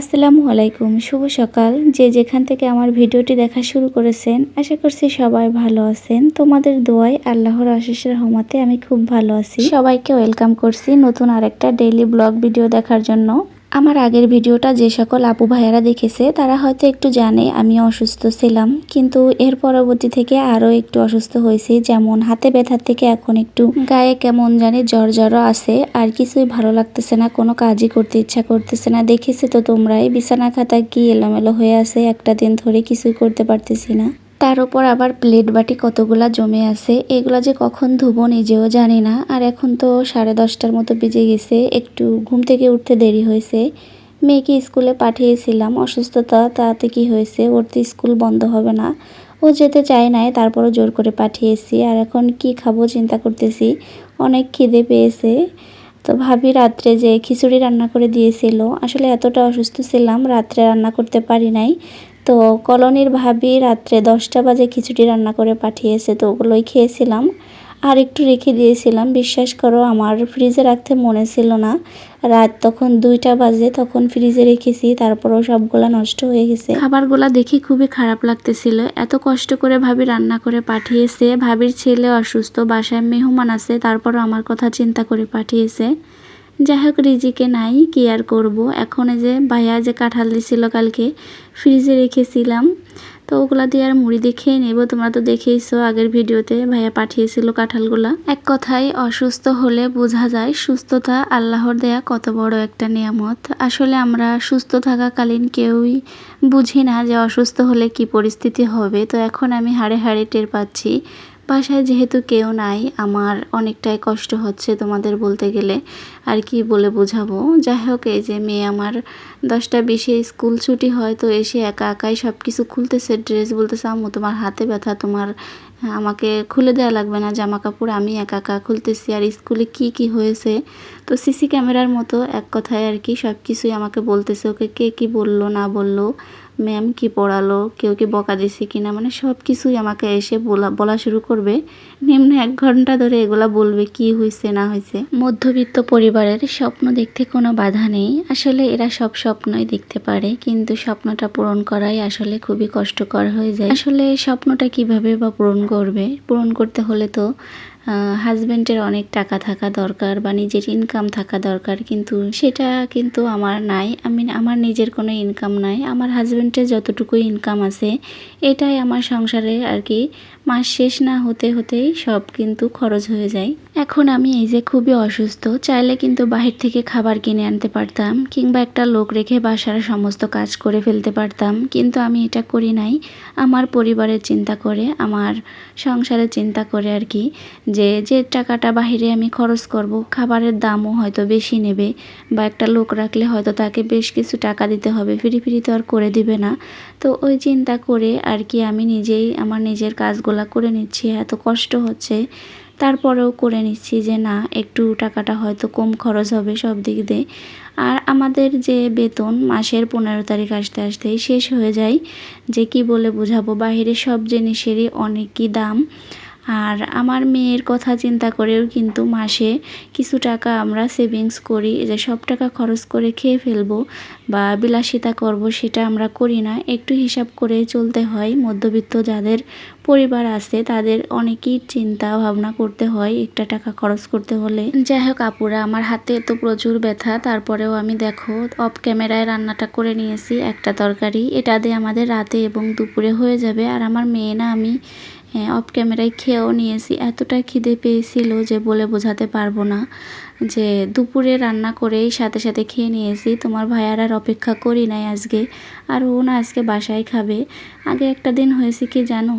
আসসালামু আলাইকুম, শুভ সকাল। যে যেখান থেকে আমার ভিডিওটি দেখা শুরু করেছেন, আশা করছি সবাই ভালো আছেন। তোমাদের দোয়ায় আল্লাহর আশিসের হমাতে আমি খুব ভালো আছি। সবাইকে ওয়েলকাম করছি নতুন আরেকটা ডেইলি ব্লগ ভিডিও দেখার জন্য। আমার আগের ভিডিওটা যে সকল আপু ভাইয়ারা দেখেছে, তারা হয়তো একটু জানে আমি অসুস্থ ছিলাম। কিন্তু এর পরবর্তী থেকে আরও একটু অসুস্থ হয়েছি, যেমন হাতে ব্যথার থেকে এখন একটু গায়ে কেমন জানি জ্বর জ্বরও আছে, আর কিছুই ভালো লাগতেছে না, কোনো কাজই করতে ইচ্ছা করতেছে না। দেখেছি তো তোমরাই, বিছানা খাতা কি এলোমেলো হয়ে আছে, একটা দিন ধরে কিছুই করতে পারতেছি না। তার উপর আবার প্লেট বাটি কতগুলা জমে আছে, এগুলা যে কখন ধুবো নিজেও জানি না। আর এখন তো সাড়ে দশটার মতো বেজে গেছে, একটু ঘুম থেকে উঠতে দেরি হয়েছে। মেয়েকে স্কুলে পাঠিয়েছিলাম, অসুস্থতা, তাতে কি হয়েছে, ওর তো স্কুল বন্ধ হবে না। ও যেতে চায় নাই, তারপরও জোর করে পাঠিয়েছি, আর এখন কি খাব চিন্তা করতেছি, অনেক খিদে পেয়েছে। তো ভাবি রাত্রে যে খিচুড়ি রান্না করে দিয়েছিল, আসলে এতটা অসুস্থ ছিলাম, রাত্রে রান্না করতে পারি নাই। তো কলোনির ভাবি রাত্রে দশটা বাজে খিচুড়ি রান্না করে পাঠিয়েছে, তো ওগুলোই খেয়েছিলাম। আর একটু রেখে দিয়েছিলাম। বিশ্বাস করো, আমার ফ্রিজে রাখতে মনে ছিল না। রাত তখন দুইটা বাজে, তখন ফ্রিজে রেখেছি, তারপরও সবগুলা নষ্ট হয়ে গেছে। খাবারগুলা দেখে খুবই খারাপ লাগতেছিল। এত কষ্ট করে ভাবি রান্না করে পাঠিয়েছে। ভাবির ছেলে অসুস্থ, বাসায় মেহমান আছে, তারপরও আমার কথা চিন্তা করে পাঠিয়েছে। যাই হোক রিজিকে নাই, কি আর করব? এখন এই যে ভাইয়া যে কাঁঠাল দিছিল কালকে, ফ্রিজে রেখেছিলাম। তো ওগুলা দিয়ে আর মুড়ি দিয়ে খেয়ে নেব। তোমরা তো দেখেইছো আগের ভিডিওতে ভাইয়া পাঠিয়েছিল কাঁঠালগুলা। এক কথায়, অসুস্থ হলে বোঝা যায় সুস্থতা আল্লাহর দেয়া কত বড় একটা নিয়ামত। আসলে আমরা সুস্থ থাকাকালীন কেউই বুঝি না যে অসুস্থ হলে কি পরিস্থিতি হবে। তো এখন আমি হাড়ে হাড়ে টের পাচ্ছি। বাসায় যেহেতু কেউ নাই, আমার অনেকটাই কষ্ট হচ্ছে তোমাদের বলতে গেলে আর কি বলে বোঝাবো। যাই হোক, এই যে মেয়ে আমার দশটা বিশে স্কুল ছুটি হয়, তো এসে একা একাই সব কিছু খুলতেছে, ড্রেস বলতেছে, আম্মু, তোমার হাতে ব্যথা, তোমার আমাকে খুলে দেওয়া লাগবে না জামা কাপড় আমি একা একা খুলতেছি, আর স্কুলে কি কি হয়েছে? তো সিসি ক্যামেরার মতো এক কথায় আর কি সব কিছুই আমাকে বলতেছে, ওকে কে কি বলল, না বলল? ম্যাম কি পড়ালো? কেউ কি বকা দিছে কিনা মানে সব কিছুই আমাকে এসে বলা বলা শুরু করবে। নিম্ন এক ঘণ্টা ধরে এগুলা বলবে, কি হয়েছে না হয়েছে মধ্যবিত্ত পরিবারের স্বপ্ন দেখতে কোনো বাধা নেই। আসলে এরা সব স্বপ্নই দেখতে পারে, কিন্তু স্বপ্নটা পূরণ করাই আসলে খুবই কষ্টকর হয়ে যায়। আসলে স্বপ্নটা কীভাবে বা পূরণ করবে? পূরণ করতে হলে তো হাজব্যান্ডের অনেক টাকা থাকা দরকার বা নিজের ইনকাম থাকা দরকার, কিন্তু সেটা কিন্তু আমার নাই। আমি আমার নিজের কোনো ইনকাম নাই। আমার হাজব্যান্ডের যতটুকু ইনকাম আছে, এটাই আমার সংসারে আর কি মাস শেষ না হতে হতেই সব কিন্তু খরচ হয়ে যায়। এখন আমি এই যে খুবই অসুস্থ, চাইলে কিন্তু বাহির থেকে খাবার কিনে আনতে পারতাম কিংবা একটা লোক রেখে বাসার সমস্ত কাজ করে ফেলতে পারতাম। কিন্তু আমি এটা করি নাই। আমার পরিবারের চিন্তা করে, আমার সংসারের চিন্তা করে আর কি যে যে টাকাটা বাহিরে আমি খরচ করব, খাবারের দামও হয়তো বেশি নেবে বা একটা লোক রাখলে হয়তো তাকে বেশ কিছু টাকা দিতে হবে, ফিরি ফিরি তো আর করে দিবে না। তো ওই চিন্তা করে আর কি আমি নিজেই, আমার নিজের কাজগুলা করে নিচ্ছি, এত কষ্ট হচ্ছে। তারপরেও করে নিচ্ছি যে, না, একটু টাকাটা হয়তো কম খরচ হবে সব দিক দিয়ে। আর আমাদের যে বেতন মাসের পনেরো তারিখ আসতে আসতেই শেষ হয়ে যায়। যে কি বলে বোঝাবো বাহিরে সব জিনিসেরই অনেকই দাম। আর আমার মেয়ের কথা চিন্তা করেও কিন্তু মাসে কিছু টাকা আমরা সেভিংস করি যে সব টাকা খরচ করে খেয়ে ফেলব বা বিলাসিতা করব সেটা আমরা করি না। একটু হিসাব করে চলতে হয়, মধ্যবিত্ত যাদের পরিবার আছে তাদের অনেকই চিন্তা ভাবনা করতে হয় একটা টাকা খরচ করতে হলে। যাই হোক আপুরা, আমার হাতে তো প্রচুর ব্যথা, তারপরেও আমি দেখো অফ ক্যামেরায় রান্নাটা করে নিয়েছি একটা তরকারি। এটা দিয়ে আমাদের রাতে এবং দুপুরে হয়ে যাবে। আর আমার মেয়ে না, আমি হ্যাঁ অফ ক্যামেরায় খেয়েও নিয়েছি। এতটা খিদে পেয়েছিল যে বলে বোঝাতে পারব না যে দুপুরে রান্না করেই সাথে সাথে খেয়ে নিয়েছি। তোমার ভাইয়ার আর অপেক্ষা করি নাই আজকে। আর ও না আজকে বাসায় খাবে। আগে একটা দিন হয়েছে কি জানো?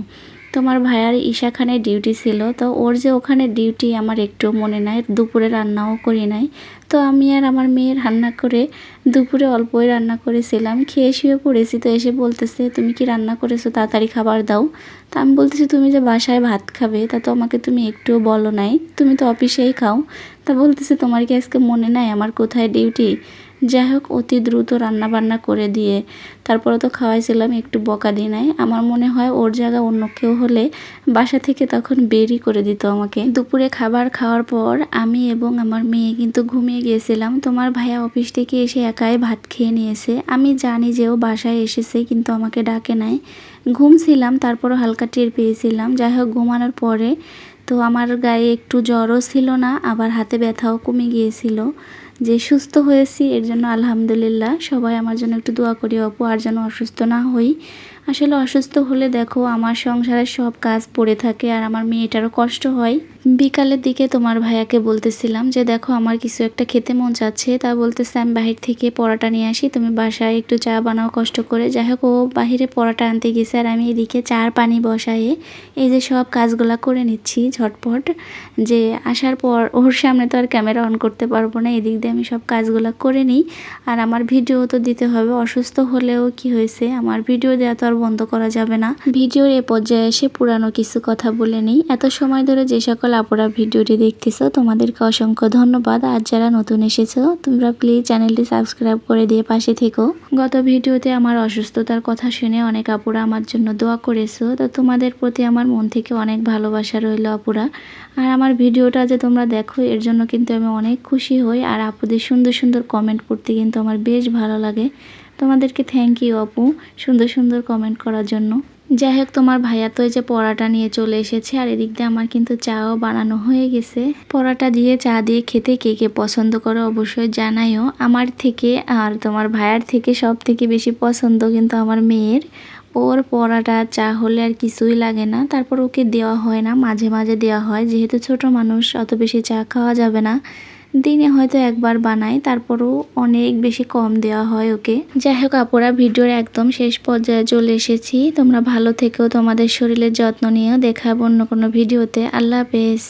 তোমার ভাইয়ার ঈশা খানের ডিউটি ছিল, তো ওর যে ওখানে ডিউটি আমার একটু মনে নাই, দুপুরে রান্নাও করি নাই। তো আমি আর আমার মেয়ে রান্না করে দুপুরে অল্পই রান্না করেছিলাম। খেয়ে শুয়ে পড়েছি তো এসে বলতেছে, তুমি কি রান্না করেছ? তাড়াতাড়ি খাবার দাও। তা আমি বলতেছি, তুমি যে বাসায় ভাত খাবে, তা তো আমাকে তুমি একটুও বলো নাই। তুমি তো অফিসেই খাও। তা বলতেছে, তোমার কি আজকে মনে নাই আমার কোথায় ডিউটি? যাই হোক, অতি দ্রুত রান্না বান্না করে দিয়ে তারপরে তো খাওয়াইছিলাম, একটু বকা দিই নাই। আমার মনে হয় ওর জায়গা অন্য কেউ হলে বাসা থেকে তখন বেরি করে দিত আমাকে। দুপুরে খাবার খাওয়ার পর আমি এবং আমার মেয়ে কিন্তু ঘুমিয়ে গিয়েছিলাম। তোমার ভাইয়া অফিস থেকে এসে একাই ভাত খেয়ে নিয়েছে। আমি জানি যে ও বাসায় এসেছে, কিন্তু আমাকে ডাকে নাই। ঘুমছিলাম, তারপরও হালকা টের পেয়েছিলাম। যাই হোক ঘুমানোর পরে তো আমার গায়ে একটু জ্বরও ছিল না, আবার হাতে ব্যথাও কমে গিয়েছিল। যে সুস্থ হয়েছি, এর জন্য আলহামদুলিল্লাহ। সবাই আমার জন্য একটু দোয়া করি, অপু, আর যেন অসুস্থ না হই। আসলে অসুস্থ হলে দেখো, আমার সংসারের সব কাজ পড়ে থাকে, আর আমার মেয়েটারও কষ্ট হয়। বিকালের দিকে তোমার ভাইয়াকে বলতেছিলাম যে, দেখো, আমার কিছু একটা খেতে মন চাচ্ছে তা বলতেছে, আমি বাহির থেকে পরোটা নিয়ে আসি। তুমি বাসায় একটু চা বানাও, কষ্ট করে। যাই হোক, ও বাহিরে পরোটা আনতে গেছে আর আমি এদিকে চার পানি বসায়ে এই যে সব কাজগুলা করে নিচ্ছি ঝটপট। যে আসার পর ওর সামনে তো আর ক্যামেরা অন করতে পারব না, এদিক দিয়ে আমি সব কাজগুলা করে নিই। আর আমার ভিডিও তো দিতে হবে, অসুস্থ হলেও কি হয়েছে, আমার ভিডিও দেওয়া তো আর বন্ধ করা যাবে না। ভিডিওর এ পর্যায়ে এসে পুরানো কিছু কথা বলে নিই। এত সময় ধরে যে সকল আপুরা ভিডিওটি দেখতেছো, তোমাদেরকে অসংখ্য ধন্যবাদ। আর যারা নতুন এসেছ, তোমরা প্লিজ চ্যানেলটি সাবস্ক্রাইব করে দিয়ে পাশে থেকো। গত ভিডিওতে আমার অসুস্থতার কথা শুনে অনেক আপুরা আমার জন্য দোয়া করেছ। তো তোমাদের প্রতি আমার মন থেকে অনেক ভালোবাসা রইল আপুরা। আর আমার ভিডিওটা যে তোমরা দেখো, এর জন্য কিন্তু আমি অনেক খুশি হই। আর আপুদের সুন্দর সুন্দর কমেন্ট করতে কিন্তু আমার বেশ ভালো লাগে। তোমাদেরকে থ্যাংক ইউ আপু, সুন্দর সুন্দর কমেন্ট করার জন্য। যাই হোক, তোমার ভাইয়া তো এই যে পরাটা নিয়ে চলে এসেছে, আর এদিক দিয়ে আমার কিন্তু চাও বানানো হয়ে গেছে। পরাটা দিয়ে, চা দিয়ে খেতে কে কে পছন্দ করো অবশ্যই জানাইও। আমার থেকে আর তোমার ভাইয়ার থেকে সব থেকে বেশি পছন্দ কিন্তু আমার মেয়ের। ওর পরাটা, চা হলে আর কিছুই লাগে না। তারপর ওকে দেওয়া হয় না, মাঝে মাঝে দেওয়া হয়। যেহেতু ছোট মানুষ, অত বেশি চা খাওয়া যাবে না। দিনে হয়তো একবার বানাই তারপরও অনেক বেশি কম দেওয়া হয় ওকে। যাই হোক আপুরা, ভিডিওর একদম শেষ পর্যায়ে চলে এসেছি। তোমরা ভালো থেকেও তোমাদের শরীরের যত্ন নিয়েও দেখাবো অন্য কোনো ভিডিওতে। আল্লাহ হাফেজ।